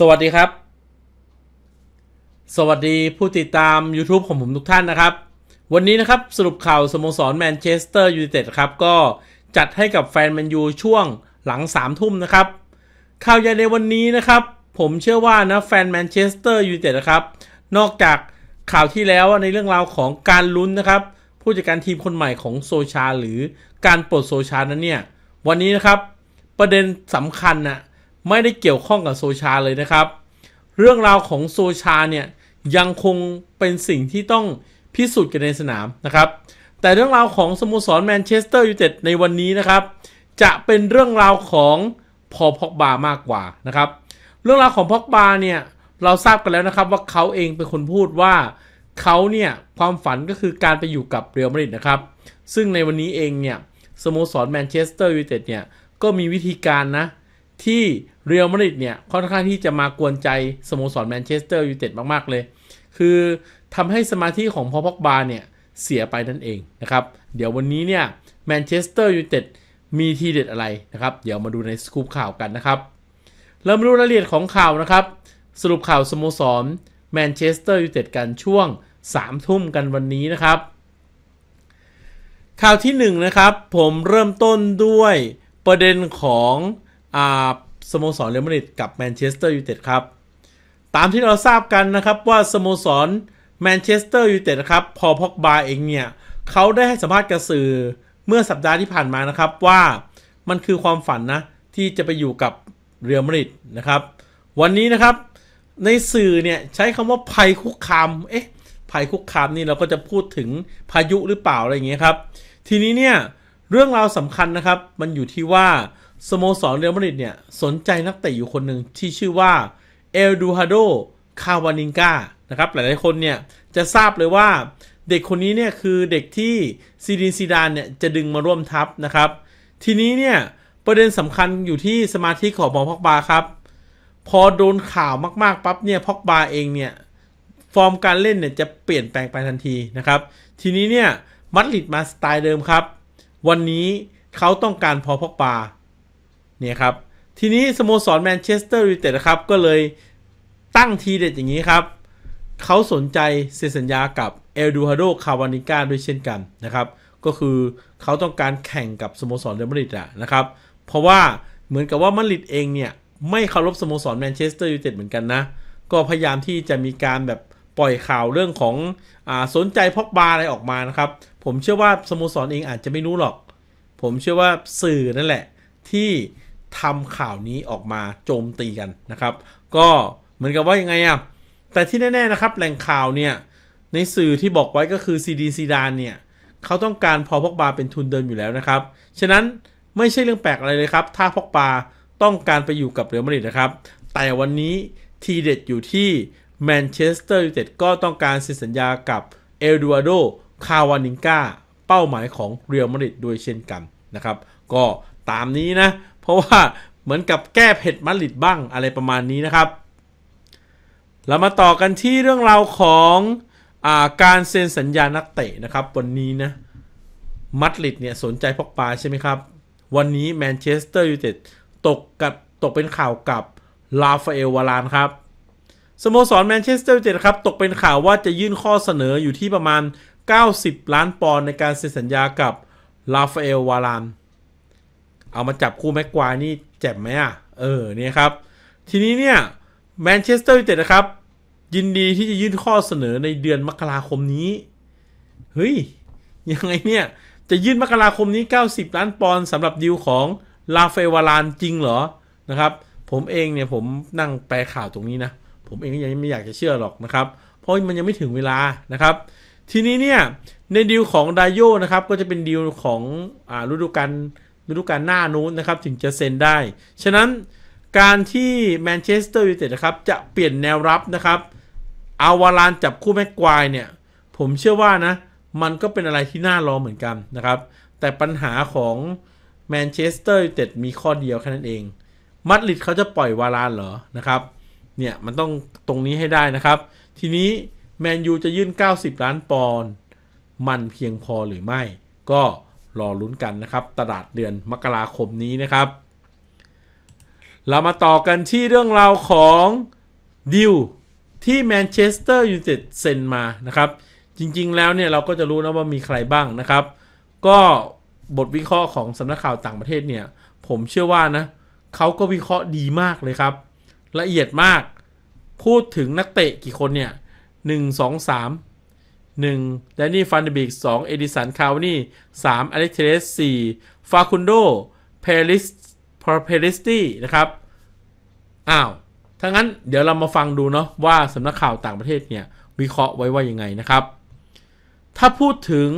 สวัสดีครับ สวัสดีผู้ติดตาม YouTube ของผมทุกท่านนะครับ วันนี้นะครับสรุปข่าวสโมสรแมนเชสเตอร์ยูไนเต็ดครับ ก็จัดให้กับแฟนแมนยูช่วงหลัง3ามทุ่มนะครับ ข่าวใหญ่ในวันนี้นะครับ ผมเชื่อว่านะแฟนแมนเชสเตอร์ยูไนเต็ดนะครับ นอกจากข่าวที่แล้วในเรื่องราวของการลุ้นนะครับ ผู้จัดการทีมคนใหม่ของโซชา หรือการปลดโซชานั้นเนี่ยวันนี้นะครับประเด็นสำคัญนะ ไม่ได้เกี่ยวข้องกับโซชาเลยนะครับ เรื่องราวของโซชาเนี่ยยังคงเป็นสิ่งที่ต้องพิสูจน์กันในสนามนะครับ แต่เรื่องราวของสโมสรแมนเชสเตอร์ยูไนเต็ดในวันนี้นะครับ จะเป็นเรื่องราวของพอพอกบามากกว่านะครับ เรื่องราวของพอกบาเนี่ยเราทราบกันแล้วนะครับว่าเขาเองเป็นคนพูดว่าเขาเนี่ยความฝันก็คือการไปอยู่กับเรอัลมาดริดนะครับ ซึ่งในวันนี้เองเนี่ยสโมสรแมนเชสเตอร์ยูไนเต็ดเนี่ยก็มีวิธีการนะ ที่เรอัลมาดริดเนี่ยค่อนข้างที่จะมากวนใจสโมสรแมนเชสเตอร์ยูไนเต็ดมาก ๆ เลย คือทำให้สมาธิของพอพอกบาเนี่ยเสียไปนั่นเองนะครับ เดี๋ยววันนี้เนี่ยแมนเชสเตอร์ยูไนเต็ดมีทีเด็ดอะไรนะครับ เดี๋ยวมาดูในสกู๊ปข่าวกันนะครับ เริ่มดูรายละเอียดของข่าวนะครับ สรุปข่าวสโมสรแมนเชสเตอร์ยูไนเต็ดกันช่วง3ทุ่มกันวันนี้นะครับ ข่าวที่1นนะครับผมเริ่มต้นด้วยประเด็นของ สโมสรเรอัลมาดริดกับแมนเชสเตอร์ยูไนเต็ดครับ ตามที่เราทราบกันนะครับว่าสโมสรแมนเชสเตอร์ยูไนเต็ดครับพอพอกบาเองเนี่ยเขาได้ให้สัมภาษณ์กับสื่อเมื่อสัปดาห์ที่ผ่านมานะครับว่ามันคือความฝันนะ ที่จะไปอยู่กับเรอัลมาดริดนะครับ วันนี้นะครับในสื่อเนี่ยใช้คำว่าภัยคุกคามเอ๊ะภัยคุกคามนี่เราก็จะพูดถึงพายุหรือเปล่าอะไรอย่างเงี้ยครับ ทีนี้เนี่ยเรื่องราวสำคัญนะครับ มันอยู่ที่ว่า สโมสรเรอัลมาดริดเนี่ย สนใจนักเตะอยู่คนหนึ่งที่ชื่อว่าเอลดูฮาโดคาวานิงกานะครับ หลายๆคนเนี่ยจะทราบเลยว่าเด็กคนนี้เนี่ยคือเด็กที่ซีดินซีดานเนี่ยจะดึงมาร่วมทัพนะครับ ทีนี้เนี่ยประเด็นสำคัญอยู่ที่สมาธิของบอพอกบาครับ พอโดนข่าวมากๆปั๊บเนี่ยพอกบาเองเนี่ยฟอร์มการเล่นเนี่ยจะเปลี่ยนแปลงไปทันทีนะครับ ทีนี้เนี่ยมัดริดมาสไตล์เดิมครับ วันนี้เขาต้องการพอพอกบา เนี่ยครับ ทีนี้สโมสรแมนเชสเตอร์ยูไนเต็ดครับ ก็เลยตั้งทีเด็ดอย่างนี้ครับ เขาสนใจเซ็นสัญญากับเอลดูฮาโดคาวานิก้าด้วยเช่นกันนะครับ ก็คือเขาต้องการแข่งกับสโมสรเรอัลมาดริดอะนะครับ เพราะว่าเหมือนกับว่ามาดริดเองเนี่ย ไม่เคารพสโมสรแมนเชสเตอร์ยูไนเต็ดเหมือนกันนะ ก็พยายามที่จะมีการแบบปล่อยข่าวเรื่องของอสนใจพอกบาอะไรออกมานะครับ ผมเชื่อว่าสโมสรเองอาจจะไม่รู้หรอก ผมเชื่อว่าสื่อนั่นแหละ ที่ ทำข่าวนี้ออกมาโจมตีกันนะครับ ก็เหมือนกับว่ายังไงอะแต่ที่แน่ๆนะครับแหล่งข่าวเนี่ยในสื่อที่บอกไว้ก็คือซีดีซีดานเนี่ยเขาต้องการพอพกบาเป็นทุนเดิมอยู่แล้วนะครับ ฉะนั้นไม่ใช่เรื่องแปลกอะไรเลยครับ ถ้าพกบาต้องการไปอยู่กับเรอัลมาดริดนะครับ แต่วันนี้ทีเด็ดอยู่ที่แมนเชสเตอร์ยูไนเต็ดก็ต้องการเซ็นสัญญากับเอลดูอาโดคาวานิงกาเป้าหมายของเรอัลมาดริดด้วยเช่นกันนะครับ ก็ตามนี้นะ เพราะว่าเหมือนกับแก้เผ็ดมาดริดบ้างอะไรประมาณนี้นะครับ เรามาต่อกันที่เรื่องราวของอาการเซ็นสัญญานักเตะนะครับ วันนี้นะมัดริดเนี่ยสนใจพกปาใช่ไหมครับ วันนี้แมนเชสเตอร์ยูไนเต็ดตกกับตกเป็นข่าวกับลาฟาเอลวารานครับสโมสรแมนเชสเตอร์ยูไนเต็ดครับตกเป็นข่าวว่าจะยื่นข้อเสนออยู่ที่ประมาณ 90 ล้านปอนด์ในการเซ็นสัญญากับลาฟาเอลวาราน เอามาจับคู่แม็กควายนี่เจ็บไหมอะ เออเนี่ยครับ ทีนี้เนี่ยแมนเชสเตอร์ยูไนเต็ดนะครับ ยินดีที่จะยื่นข้อเสนอในเดือนมกราคมนี้ เฮ้ย ยังไงเนี่ย จะยื่นมกราคมนี้ 90 ล้านปอนด์สำหรับดีลของลาเฟวารานจริงเหรอนะครับ ผมเองเนี่ยผมนั่งแปลข่าวตรงนี้นะ ผมเองก็ยังไม่อยากจะเชื่อหรอกนะครับ เพราะมันยังไม่ถึงเวลานะครับ ทีนี้เนี่ยในดีลของไดโยนะครับ ก็จะเป็นดีลของอ่าฤดูกาล ฤดูกาลหน้านู้นนะครับถึงจะเซ็นได้ ฉะนั้นการที่แมนเชสเตอร์ยูไนเต็ดนะครับจะเปลี่ยนแนวรับนะครับเอาวารานจับคู่แม็กควายเนี่ยผมเชื่อว่านะมันก็เป็นอะไรที่น่ารอเหมือนกันนะครับ แต่ปัญหาของแมนเชสเตอร์ยูไนเต็ดมีข้อเดียวแค่นั้นเอง มัดริดเขาจะปล่อยวารานเหรอนะครับเนี่ยมันต้องตรงนี้ให้ได้นะครับ ทีนี้แมนยูจะยื่น 90 ล้านปอนด์มันเพียงพอหรือไม่ ก็ รอลุ้นกันนะครับ ตลาดเดือนมกราคมนี้นะครับ เรามาต่อกันที่เรื่องราวของดิวที่แมนเชสเตอร์ยูไนเต็ดเซ็นมานะครับ จริงๆแล้วเนี่ยเราก็จะรู้นะว่ามีใครบ้างนะครับ ก็บทวิเคราะห์ของสำนักข่าวต่างประเทศเนี่ย ผมเชื่อว่านะเขาก็วิเคราะห์ดีมากเลยครับ ละเอียดมาก พูดถึงนักเตะกี่คนเนี่ยหนึ่งสองสาม หนึ่งแดนนี่ฟันเดบิกสองเอดิสันคาวนี่สามอเล็กเทเรสสี่ฟาคุนโดเพลิสเพลิสตี้นะครับ อ้าวถ้างั้นเดี๋ยวเรามาฟังดูเนาะว่าสำนักข่าวต่างประเทศเนี่ย วิเคราะห์ไว้ว่ายังไงนะครับ ถ้าพูดถึง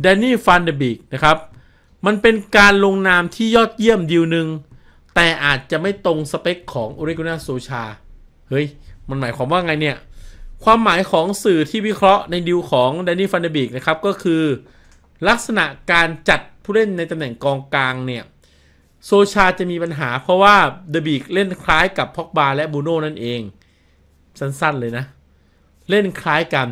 แดนนี่ฟันเดบิกนะครับ มันเป็นการลงนามที่ยอดเยี่ยมดีลหนึ่งแต่อาจจะไม่ตรงสเปคของโอริโกนาโซชา เฮ้ย มันหมายความว่าไงเนี่ย ความหมายของสื่อที่วิเคราะห์ในดีลของแดนนี่ฟันเดบิกนะครับก็คือลักษณะการจัดผู้เล่นในตำแหน่งกองกลางเนี่ยโซชาจะมีปัญหาเพราะว่าเดบิกเล่นคล้ายกับพ็อกบาและบูโน่นั่นเอง สั้นๆเลยนะ เล่นคล้ายกัน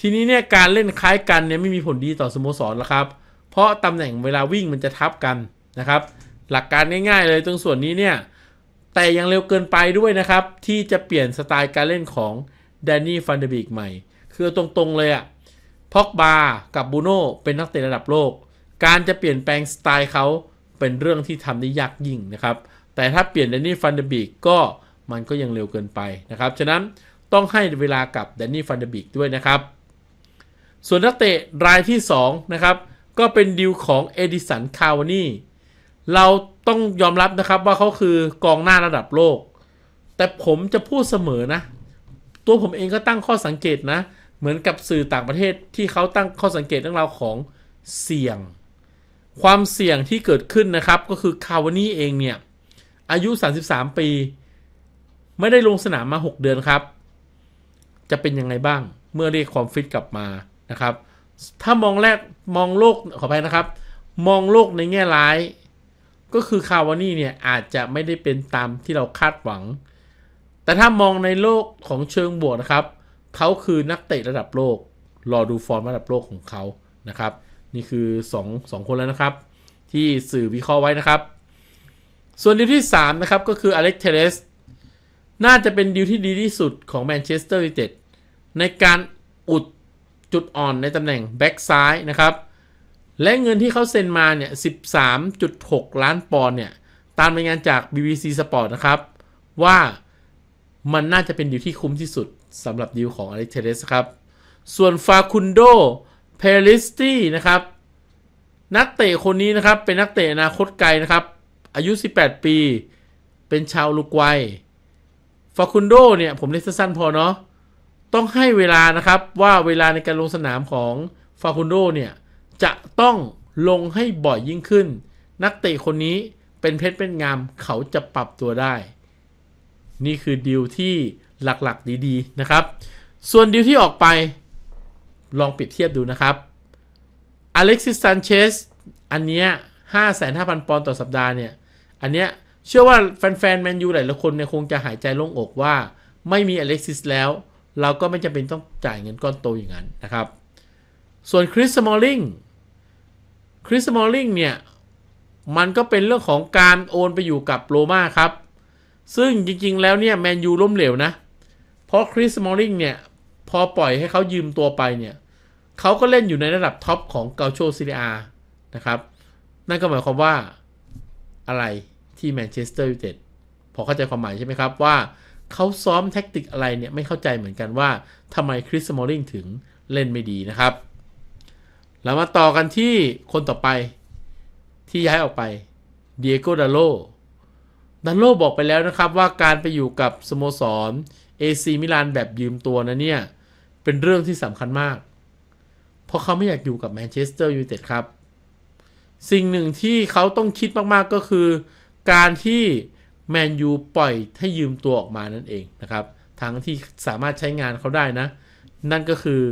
ทีนี้เนี่ยการเล่นคล้ายกันเนี่ยไม่มีผลดีต่อสโมสรแล้วครับ เพราะตำแหน่งเวลาวิ่งมันจะทับกันนะครับ หลักการง่าย ๆ เลยตรงส่วนนี้เนี่ยแต่ยังเร็วเกินไปด้วยนะครับ ที่จะเปลี่ยนสไตล์การเล่นของ แดนนี่ฟันเดบิกใหม่ คือตรงๆเลยอะพ็อกบากับบูโน่เป็นนักเตะระดับโลก การจะเปลี่ยนแปลงสไตล์เขาเป็นเรื่องที่ทำได้ยากยิ่งนะครับ แต่ถ้าเปลี่ยนแดนนี่ฟันเดบิกก็มันก็ยังเร็วเกินไปนะครับ ฉะนั้นต้องให้เวลากับแดนนี่ฟันเดบิกด้วยนะครับ ส่วนนักเตะรายที่2นะครับก็เป็นดิวของเอดิสันคาวานี่เราต้องยอมรับนะครับว่าเขาคือกองหน้าระดับโลก แต่ผมจะพูดเสมอนะ ตัวผมเองก็ตั้งข้อสังเกตนะ เหมือนกับสื่อต่างประเทศที่เขาตั้งข้อสังเกตเรื่องราวของเสี่ยง ความเสี่ยงที่เกิดขึ้นนะครับ ก็คือคาวานี่เองเนี่ย อายุ 33 ปี ไม่ได้ลงสนามมา 6 เดือนครับ จะเป็นยังไงบ้างเมื่อเรียกความฟิตกลับมานะครับ ถ้ามองแรกมองโลกขอไปนะครับ มองโลกในแง่ร้าย ก็คือคาวานี่เนี่ยอาจจะไม่ได้เป็นตามที่เราคาดหวัง แต่ถ้ามองในโลกของเชิงบวกนะครับเขาคือนักเตะระดับโลก รอดูฟอร์มระดับโลกของเขานะครับ นี่คือ2 2คนแล้วนะครับ ที่สื่อวิเคราะห์ไว้นะครับ ส่วนดีลที่ 3 นะครับ ก็คืออเล็กเทเรสน่าจะเป็นดีลที่ดีที่สุดของแมนเชสเตอร์ยูไนเต็ดในการอุดจุดอ่อนในตำแหน่งแบ็กซ้ายนะครับ และเงินที่เขาเซ็นมาเนี่ย 13.6 ล้านปอนด์เนี่ย ตามรายงานจาก BBC Sport นะครับ ว่า มันน่าจะเป็นดีลที่คุ้มที่สุดสำหรับดีลของอเล็กเทเรสครับ ส่วนฟาคุนโด เพลิสตี้นะครับ นักเตะคนนี้นะครับ เป็นนักเตะอนาคตไกลนะครับ อายุ 18 ปี เป็นชาวลูกวัยฟาคุนโดเนี่ย ผมเรียกสั้นๆพอเนาะ ต้องให้เวลานะครับว่าเวลาในการลงสนามของฟาคุนโดเนี่ย จะต้องลงให้บ่อยยิ่งขึ้น นักเตะคนนี้เป็นเพชรเป็นงามเขาจะปรับตัวได้ นี่คือดีลที่หลักๆ ดีๆ นะครับ ส่วนดีลที่ออกไปลองเปรียบเทียบดูนะครับอเล็กซิสซันเชสอันเนี้ยห้าแสนห้าพันปอนด์ต่อสัปดาห์เนี่ย อันเนี้ยเชื่อว่าแฟนๆแมนยูหลายๆคนเนี่ยคงจะหายใจโล่งอกว่าไม่มีอเล็กซิสแล้ว เราก็ไม่จำเป็นต้องจ่ายเงินก้อนโตอย่างนั้นนะครับ ส่วนคริสมอลลิงคริสมอลลิงเนี่ย มันก็เป็นเรื่องของการโอนไปอยู่กับโรม่าครับ ซึ่งจริงๆ แล้วเนี่ยแมนยูล้มเหลวนะ เพราะคริสมอลลิงเนี่ยพอปล่อยให้เขายืมตัวไปเนี่ยเขาก็เล่นอยู่ในระดับท็อปของเกาโชซีเรียนะครับ นั่นก็หมายความว่าอะไรที่แมนเชสเตอร์ยูไนเต็ดพอเข้าใจความหมายใช่ไหมครับว่าเขาซ้อมแท็กติกอะไรเนี่ยไม่เข้าใจเหมือนกันว่าทำไมคริสมอลลิงถึงเล่นไม่ดีนะครับเรามาต่อกันที่คนต่อไปที่ย้ายออกไปเดียโกดาโล ดันโลบอกไปแล้วนะครับว่าการไปอยู่กับสโมสร AC มิลานแบบยืมตัวนะเนี่ย เป็นเรื่องที่สำคัญมาก เพราะเขาไม่อยากอยู่กับแมนเชสเตอร์ยูไนเต็ดครับ สิ่งหนึ่งที่เขาต้องคิดมากๆก็คือ การที่แมนยูปล่อยให้ยืมตัวออกมานั่นเองนะครับ ทั้งที่สามารถใช้งานเขาได้นะ นั่นก็คือ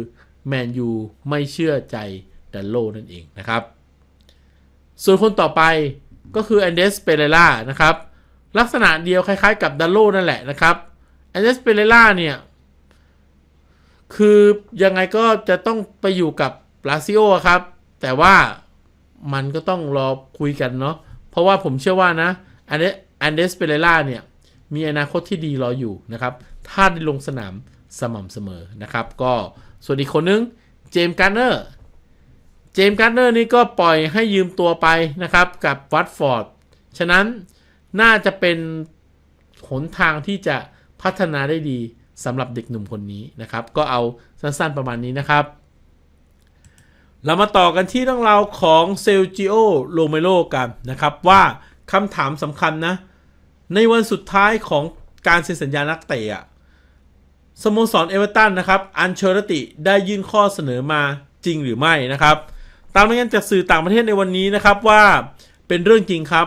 แมนยูไม่เชื่อใจดันโลนั่นเองนะครับ ส่วนคนต่อไปก็คือแอนเดสเปเรล่านะครับ ลักษณะเดียวคล้ายๆ กับดันโลนั่นแหละนะครับแอนเดสเปเรล่าเนี่ย คือยังไงก็จะต้องไปอยู่กับลาซิโอครับ แต่ว่ามันก็ต้องรอคุยกันเนาะเพราะว่าผมเชื่อว่านะอันเดอันเดสเปเรล่าเนี่ย มีอนาคตที่ดีรออยู่นะครับ ถ้าได้ลงสนามสม่ำเสมอนะครับ ก็ส่วนอีกคนนึงเจมส์การ์เนอร์เจมส์การ์เนอร์นี่ก็ปล่อยให้ยืมตัวไปนะครับกับวัตฟอร์ด ฉะนั้น น่าจะเป็นหนทางที่จะพัฒนาได้ดีสำหรับเด็กหนุ่มคนนี้นะครับ ก็เอาสั้นๆประมาณนี้นะครับ เรามาต่อกันที่เรื่องราวของเซลจิโอโรเมโรกันนะครับว่าคำถามสำคัญนะ ในวันสุดท้ายของการเซ็นสัญญานักเตะสโมสรเอเวอร์ตันนะครับ อันเชอร์ติได้ยื่นข้อเสนอมาจริงหรือไม่นะครับ ตามรายงานจากสื่อต่างประเทศในวันนี้นะครับว่าเป็นเรื่องจริงครับ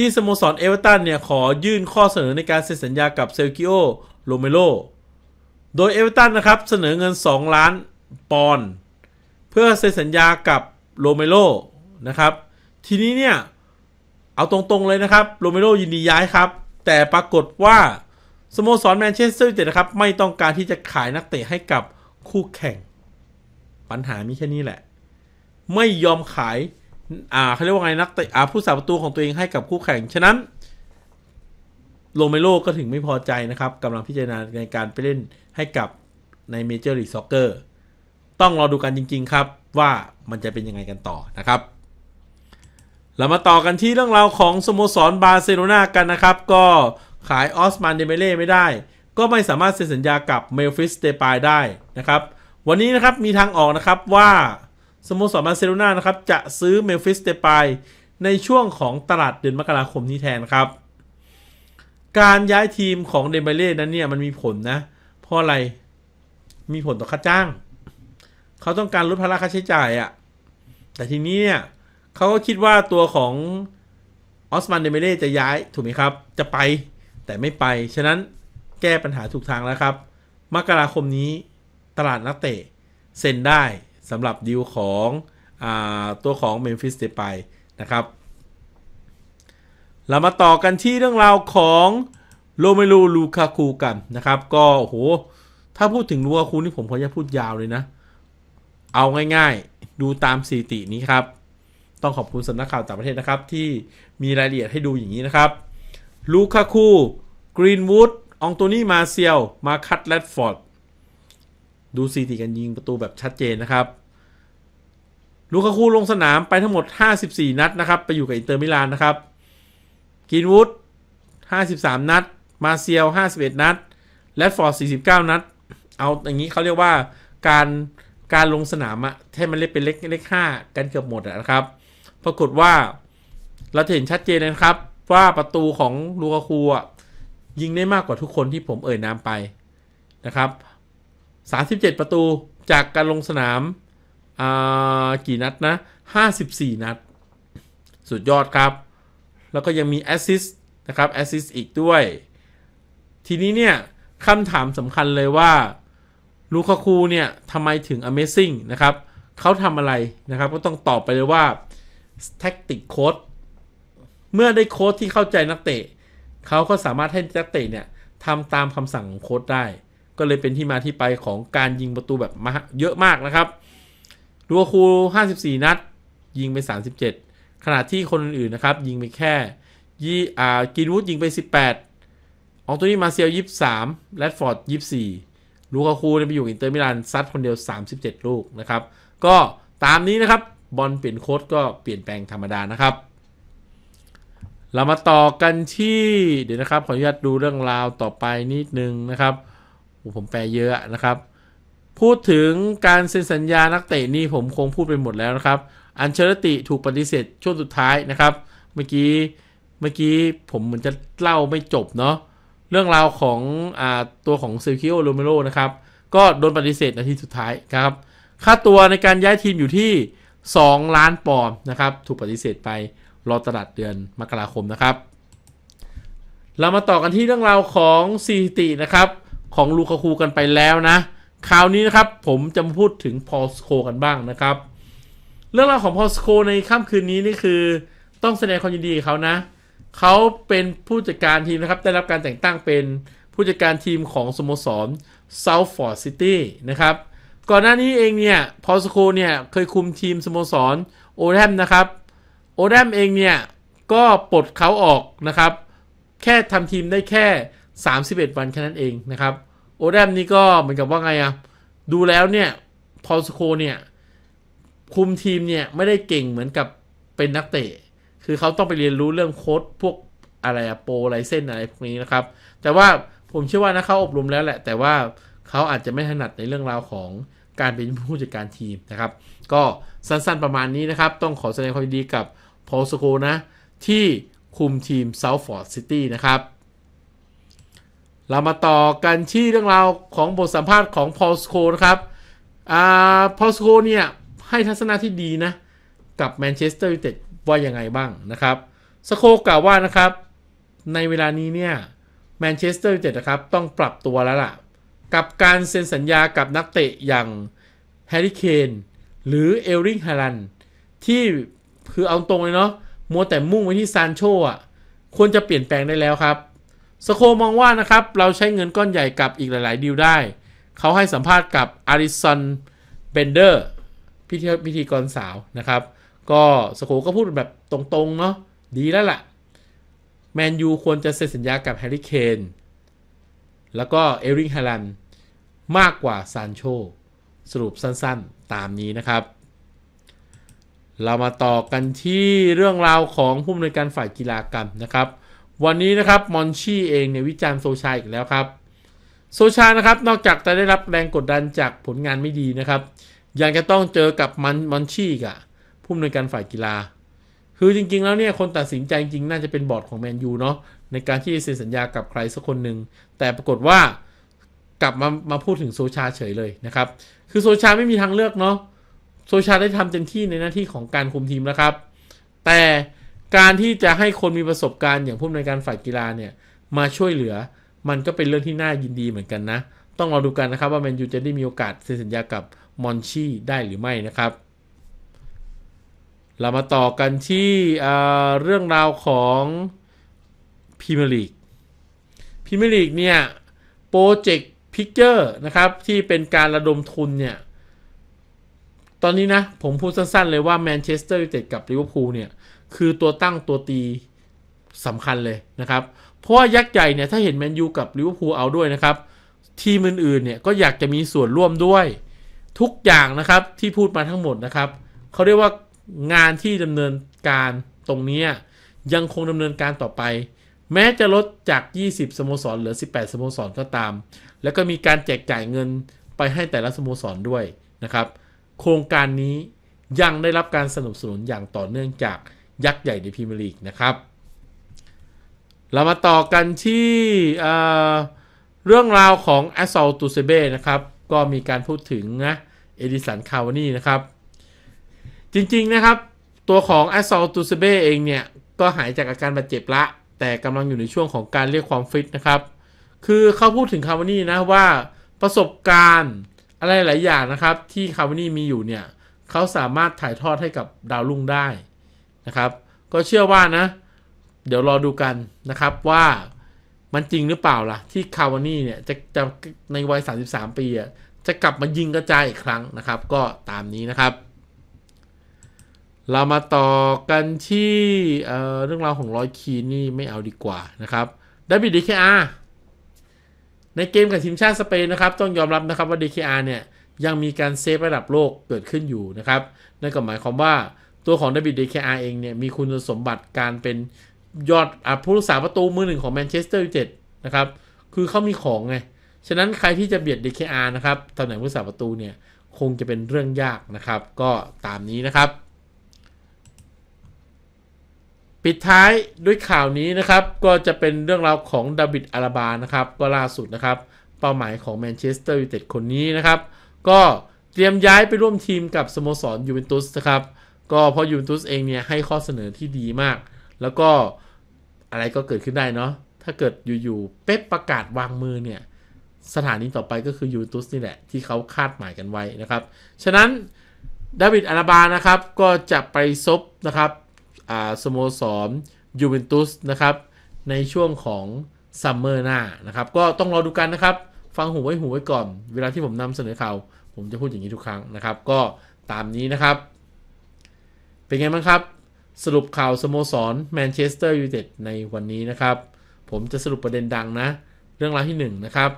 ที่สโมสรเอเวอร์ตันเนี่ยขอยื่นข้อเสนอในการเซ็นสัญญากับเซลกิโอโรเมโรโดยเอเวอร์ตันนะครับเสนอเงิน 2 ล้านปอนด์เพื่อเซ็นสัญญากับโรเมโรนะครับ ทีนี้เนี่ย เอาตรงๆเลยนะครับโรเมโรยินดีย้ายครับ แต่ปรากฏว่าสโมสรแมนเชสเตอร์ยูไนเต็ดนะครับไม่ต้องการที่จะขายนักเตะให้กับคู่แข่ง ปัญหามีแค่นี้แหละ ไม่ยอมขาย อ่าเขาเรียกว่าไงนักเตะอ่าผู้สาประตูของตัวเองให้กับคู่แข่ง ฉะนั้นโรเมโรก็ถึงไม่พอใจนะครับกำลังพิจารณาในการไปเล่นให้กับในเมเจอร์ลีกซ็อกเกอร์ต้องรอดูกันจริง ๆ ครับว่ามันจะเป็นยังไงกันต่อนะครับ เรามาต่อกันที่เรื่องราวของสโมสรบาร์เซโลนากันนะครับ ก็ขายออสมานเดเมเล่ไม่ได้ ก็ไม่สามารถเซ็นสัญญากับเมลฟิสเตปายได้นะครับ วันนี้นะครับมีทางออกนะครับว่า สโมสรบาร์เซโลนานะครับจะซื้อเมลฟิสเตปายในช่วงของตลาดเดือนมกราคมนี้แทนครับ การย้ายทีมของเดเมเล่นั้นเนี่ยมันมีผลนะ เพราะอะไรมีผลต่อค่าจ้าง เขาต้องการลดภาระค่าใช้จ่ายอะ่ะแต่ทีนี้เนี่ยเขาก็คิดว่าตัวของออสมันเดเมเล่จะย้ายถูกไหมครับ จะไปแต่ไม่ไป ฉะนั้นแก้ปัญหาถูกทางแล้วครับ มกราคมนี้ตลาดนักเตะเซ็นได้ สำหรับดีลของอตัวของเมมฟิสเดไปนะครับ เรามาต่อกันที่เรื่องราวของโรเมโลลูคาคูกันนะครับ ก็โอ้โห ถ้าพูดถึงลูคาคูนี่ผมขอจะพูดยาวเลยนะ เอาง่ายๆ ดูตามสถิตินี้ครับ ต้องขอบคุณสำนักข่าวต่างประเทศนะครับ ที่มีรายละเอียดให้ดูอย่างนี้นะครับลูคาคูกรีนวูดองโตนี่มาเซียลมาคัตแรดฟอร์ด ดูสถิติกันยิงประตูแบบชัดเจนนะครับ ลูคาคูลงสนามไปทั้งหมด 54 นัดนะครับ ไปอยู่กับอินเตอร์มิลานนะครับกรีนวูด53 นัด มาเซียล 51 นัดแรดฟอร์ด 49 นัด เอาอย่างนี้เขาเรียกว่าการการลงสนามอะให้มันเล่นเป็นเลขเลขห้ากันเกือบหมดอะนะครับ ปรากฏว่าเราเห็นชัดเจนนะครับ ว่าประตูของลูกาคูอะยิงได้มากกว่าทุกคนที่ผมเอ่ยนามไปนะครับ 37 ประตูจากการลงสนามากี่นัดนะ 54 นัด สุดยอดครับ แล้วก็ยังมีแอสซิสต์นะครับแอสซิสต์อีกด้วย ทีนี้เนี่ยคำถามสำคัญเลยว่าลูคาคูเนี่ยทำไมถึง Amazing นะครับเขาทำอะไรนะครับ ก็ต้องตอบไปเลยว่า Tactic Coach เมื่อได้โค้ชที่เข้าใจนักเตะ เขาก็สามารถให้นักเตะเนี่ยทำตามคำสั่งของโค้ชได้ ก็เลยเป็นที่มาที่ไปของการยิงประตูแบบมาเยอะมากนะครับลูคาคู54 นัด ยิงไป 37 ขณะที่คนอื่นนะครับ ยิงไปแค่ยี่อ่ากินวูดยิงไป 18 อองตัวนี้มาเซียล23แรดฟอร์ด24 ลูกาคูไปอยู่อินเตอร์มิลานซัดคนเดียว 37 ลูกนะครับ ก็ตามนี้นะครับบอลเปลี่ยนโค้ดก็เปลี่ยนแปลงธรรมดานะครับ เรามาต่อกันที่เดี๋ยวนะครับ ขออนุญาตดูเรื่องราวต่อไปนิดนึงนะครับ ผมแปลเยอะนะครับ พูดถึงการเซ็นสัญญานักเตะนี่ผมคงพูดไปหมดแล้วนะครับ อันเชอร์ติถูกปฏิเสธช่วงสุดท้ายนะครับ เมื่อกี้เมื่อกี้ผมเหมือนจะเล่าไม่จบเนาะเรื่องราวของอตัวของเซลคิโอโรเมโรนะครับ ก็โดนปฏิเสธนาทีสุดท้ายครับ ค่าตัวในการย้ายทีมอยู่ที่ 2 ล้านปอนด์นะครับ ถูกปฏิเสธไปรอตลาดเดือนมกราคมนะครับ เรามาต่อกันที่เรื่องราวของสถิตินะครับ ของลูคาคูกันไปแล้วนะ คราวนี้นะครับผมจะมาพูดถึงพอสโคกันบ้างนะครับ เรื่องราวของพอสโคในค่ำคืนนี้นี่คือต้องแสดงความยินดีเขานะ เขาเป็นผู้จัดการทีมนะครับ ได้รับการแต่งตั้งเป็นผู้จัดการทีมของสโมสร Southford City นะครับ ก่อนหน้านี้เองเนี่ยพอสโคเนี่ยเคยคุมทีมสโมสรโอแรมนะครับ โอแรมเองเนี่ยก็ปลดเขาออกนะครับ แค่ทำทีมได้แค่ 31 วันแค่นั้นเองนะครับ โอแดมนี่ก็เหมือนกับว่าไงอะดูแล้วเนี่ยพอลสโคเนี่ย คุมทีมเนี่ยไม่ได้เก่งเหมือนกับเป็นนักเตะ คือเขาต้องไปเรียนรู้เรื่องโค้ดพวกอะไรอะโปรไลเส้นอะไรพวกนี้นะครับ แต่ว่าผมเชื่อว่านะเขาอบรมแล้วแหละ แต่ว่าเขาอาจจะไม่ถนัดในเรื่องราวของการเป็นผู้จัดการทีมนะครับ ก็สั้นๆประมาณนี้นะครับ ต้องขอแสดงความยินดีกับพอลสโคนะ ที่คุมทีม Southford City นะครับ เรามาต่อกันที่เรื่องราวของบทสัมภาษณ์ของพอลสโคนะครับอ่าพอลสโคเนี่ยให้ทัศนะที่ดีนะ กับแมนเชสเตอร์ยูไนเต็ดว่ายังไงบ้างนะครับสโคกล่าวว่านะครับ ในเวลานี้เนี่ยแมนเชสเตอร์ยูไนเต็ดนะครับต้องปรับตัวแล้วล่ะ กับการเซ็นสัญญากับนักเตะอย่างแฮร์รี่เคนหรือเอลริงฮารันที่คือเอาตรงเลยเนาะมัวแต่มุ่งไปที่ซานโชอะควรจะเปลี่ยนแปลงได้แล้วครับ สโคมองว่านะครับ เราใช้เงินก้อนใหญ่กับอีกหลาย ๆ ดีลได้ เขาให้สัมภาษณ์กับอาริสันเบนเดอร์พิธีพิธีกรสาวนะครับ ก็สโคก็พูดแบบตรง ๆ เนาะดีแล้วล่ะ แมนยูควรจะเซ็นสัญญากับแฮร์รี่เคนแล้วก็เอริงฮารันมากกว่าซานโชสรุปสั้น ๆ ตามนี้นะครับ เรามาต่อกันที่เรื่องราวของผู้อำนวยการฝ่ายกีฬากรรมนะครับ วันนี้นะครับมอนชี่เองเนี่ยวิจารณ์โซชาอีกแล้วครับ โซชานะครับนอกจากจะได้รับแรงกดดันจากผลงานไม่ดีนะครับ ยังจะต้องเจอกับมันมอนชี่กับผู้อำนวยการฝ่ายกีฬา คือจริงๆแล้วเนี่ยคนตัดสินใจจริงๆน่าจะเป็นบอร์ดของแมนยูเนาะในการที่จะเซ็นสัญญากับใครสักคนหนึ่งแต่ปรากฏว่ากลับมามาพูดถึงโซชาเฉยเลยนะครับ คือโซชาไม่มีทางเลือกเนาะโซชาได้ทำเต็มที่ในหน้าที่ของการคุมทีมแล้วครับ แต่ การที่จะให้คนมีประสบการณ์อย่างผู้อำนวยการฝ่ายกีฬาเนี่ยมาช่วยเหลือ มันก็เป็นเรื่องที่น่ายินดีเหมือนกันนะ ต้องรอดูกันนะครับว่าแมนยูจะได้มีโอกาสเซ็นสัญญากับมอนชีได้หรือไม่นะครับ เรามาต่อกันที่เรื่องราวของพรีเมียร์ลีกพรีเมียร์ลีกเนี่ยโปรเจกต์พิกเจอร์นะครับที่เป็นการระดมทุนเนี่ยตอนนี้นะ ผมพูดสั้นๆเลยว่าแมนเชสเตอร์ยูไนเต็ดกับลิเวอร์พูลเนี่ย คือตัวตั้งตัวตีสำคัญเลยนะครับ เพราะว่ายักษ์ใหญ่เนี่ยถ้าเห็นแมนยูกับลิเวอร์พูลเอาด้วยนะครับ ทีมอื่นๆเนี่ยก็อยากจะมีส่วนร่วมด้วย ทุกอย่างนะครับที่พูดมาทั้งหมดนะครับเขาเรียกว่างานที่ดำเนินการตรงนี้ยังคงดำเนินการต่อไป แม้จะลดจาก 20 สโมสรเหลือ 18 สโมสรก็ตาม แล้วก็มีการแจกจ่ายเงินไปให้แต่ละสโมสรด้วยนะครับ โครงการนี้ยังได้รับการสนับสนุนอย่างต่อเนื่องจาก ยักษ์ใหญ่ในพรีเมียร์ลีกนะครับ เรามาต่อกันที่เเรื่องราวของแอสซอลตูเซเบ้นะครับ ก็มีการพูดถึงนะเอดิสันคาวานี่นะครับ จริงๆนะครับ ตัวของแอสซอลตูเซเบ้เองเนี่ย ก็หายจากอาการบาดเจ็บละ แต่กำลังอยู่ในช่วงของการเรียกความฟิตนะครับ คือเขาพูดถึงคาวานี่นะว่าประสบการณ์อะไรหลายอย่างนะครับ ที่คาวานี่มีอยู่เนี่ยเขาสามารถถ่ายทอดให้กับดาวรุ่งได้ นะครับ ก็เชื่อว่านะ เดี๋ยวรอดูกันนะครับว่ามันจริงหรือเปล่าล่ะ ที่คาวานี่เนี่ยจะจะในวัย 33 ปีอะจะกลับมายิงกระจายอีกครั้งนะครับ ก็ตามนี้นะครับ เรามาต่อกันที่เเรื่องราวของร้อยคีนี่ไม่เอาดีกว่านะครับดาบิดดีเคอาในเกมกับทีมชาติสเปนนะครับ ต้องยอมรับนะครับว่า DKR เนี่ยยังมีการเซฟระดับโลกเกิดขึ้นอยู่นะครับนั่นก็หมายความว่า ตัวของดาวิดเดคอาเองเนี่ยมีคุณสมบัติการเป็นยอดอผู้รักษาประตูมือหนึ่งของแมนเชสเตอร์ยูไนเต็ดนะครับ คือเขามีของไง ฉะนั้นใครที่จะเบียด DKR นะครับตำแหน่งผู้รักษาประตูเนี่ยคงจะเป็นเรื่องยากนะครับ ก็ตามนี้นะครับ ปิดท้ายด้วยข่าวนี้นะครับ ก็จะเป็นเรื่องราวของดาวิดอาราบานะครับ ก็ล่าสุดนะครับ เป้าหมายของแมนเชสเตอร์ยูไนเต็ดคนนี้นะครับ ก็เตรียมย้ายไปร่วมทีมกับสโมสรยูเวนตุสนะครับ ก็เพราะยูเวนตุสเองเนี่ยให้ข้อเสนอที่ดีมาก แล้วก็อะไรก็เกิดขึ้นได้เนาะถ้าเกิดอยู่ๆเป๊ปประกาศวางมือเนี่ย สถานีต่อไปก็คือยูเวนตุสนี่แหละ ที่เขาคาดหมายกันไว้นะครับ ฉะนั้นดาวิดอาราบานะครับ ก็จะไปซบนะครับสโมสรยูเวนตุสนะครับ ในช่วงของซัมเมอร์หน้านะครับ ก็ต้องรอดูกันนะครับ ฟังหูไว้หูไว้ก่อน เวลาที่ผมนำเสนอข่าวผมจะพูดอย่างนี้ทุกครั้งนะครับ ก็ตามนี้นะครับ เป็นไงบ้างครับ สรุปข่าวสโมสรแมนเชสเตอร์ยูไนเต็ดในวันนี้นะครับ ผมจะสรุปประเด็นดังนะ เรื่องราวที่1นะครับ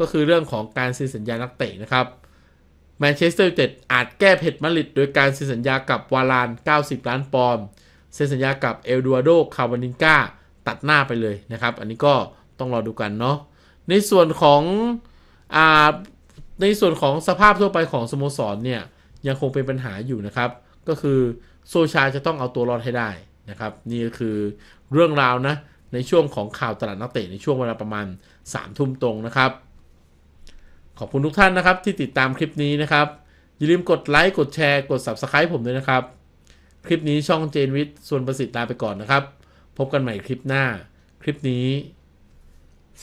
ก็คือเรื่องของการเซ็นสัญญานักเตะนะครับแมนเชสเตอร์ยูไนเต็ดอาจแก้เผ็ดมาริดโดยการเซ็นสัญญากับวาลาน 90 ล้านปอนด์เซ็นสัญญากับเอลดูอาโดคาวานินกาตัดหน้าไปเลยนะครับ อันนี้ก็ต้องรอดูกันเนาะในส่วนของอ่าในส่วนของสภาพทั่วไปของสโมสรเนี่ยยังคงเป็นปัญหาอยู่นะครับ ก็คือ โซชาจะต้องเอาตัวรอดให้ได้นะครับ นี่ก็คือเรื่องราวนะ ในช่วงของข่าวตลาดนักเตะในช่วงเวลาประมาณ3ามทุ่มตรงนะครับ ขอบคุณทุกท่านนะครับที่ติดตามคลิปนี้นะครับ อย่าลืมกดไลค์กดแชร์กด Subscribe ผมด้วยนะครับ คลิปนี้ช่องเจนวิทย์ส่วนประสิทธิ์ลาไปก่อนนะครับ พบกันใหม่คลิปหน้า คลิปนี้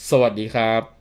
สวัสดีครับ